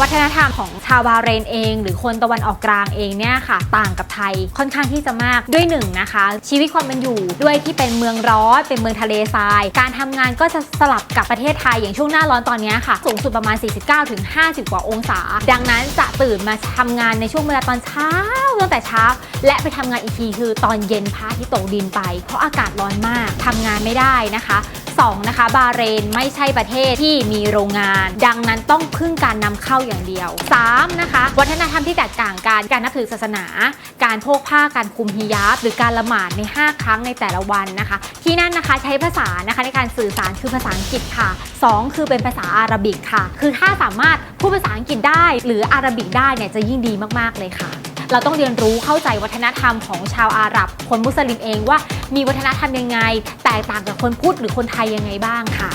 วัฒนธรรมของชาวบาเรนเอง หรือคนตะวันออกกลางเองเนี่ยค่ะ ต่างกับไทยค่อนข้างที่จะมากด้วยหนึ่งนะคะ ชีวิตความเป็นอยู่ด้วยที่เป็นเมืองร้อนเป็นเมืองทะเลทราย การทำงานก็จะสลับกับประเทศไทยอย่างช่วงหน้าร้อนตอนนี้ค่ะ สูงสุดประมาณ 49-50ถึง50กว่าองศา ดังนั้นจะตื่นมาทำงานในช่วงเวลาตอนเช้าตั้งแต่เช้า และไปทำงานอีกทีคือตอนเย็นพระอาทิตย์ตกดินไป เพราะอากาศร้อนมากทำงานไม่ได้นะคะ 2นะคะ บาเรนไม่ใช่ประเทศที่มีโรงงาน ดังนั้นต้องพึ่งการนำเข้าอย่างเดียว 3. นะคะ วัฒนธรรมที่แตกต่างกัน การนับถือศาสนา การโพกผ้าการคุมฮิญาบ หรือการละหมาดใน 5 ครั้งในแต่ละวันนะคะ ที่นั่นนะคะใช้ภาษานะคะในการสื่อสารคือภาษาอังกฤษค่ะ 2 คือเป็นภาษาอาหรับิกค่ะ คือถ้าสามารถพูดภาษาอังกฤษได้ หรืออาหรับิกได้เนี่ยจะยิ่งดีมากๆเลยค่ะ เราต้องเรียนรู้เข้าใจวัฒนธรรมของชาวอาหรับ คนมุสลิมเองว่ามีวัฒนธรรมยังไง แตกต่างกับคนพุทธหรือคนไทยยังไงบ้างค่ะ